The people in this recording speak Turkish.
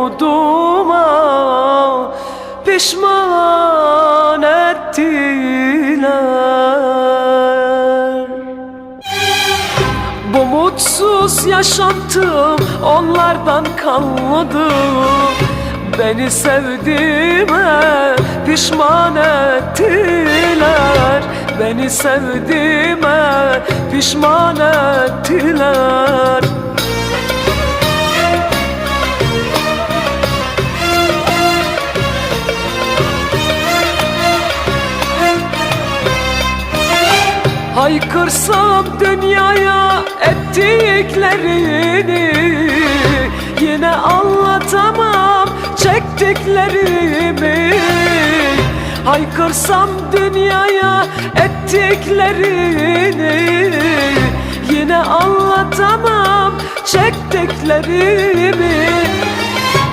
Umuduma pişman ettiler. Bu mutsuz yaşantım onlardan kalmadı. Beni sevdiğime pişman ettiler. Beni sevdiğime pişman ettiler Haykırsam dünyaya ettiklerini Yine anlatamam çektiklerimi. Haykırsam dünyaya ettiklerini Yine anlatamam çektiklerimi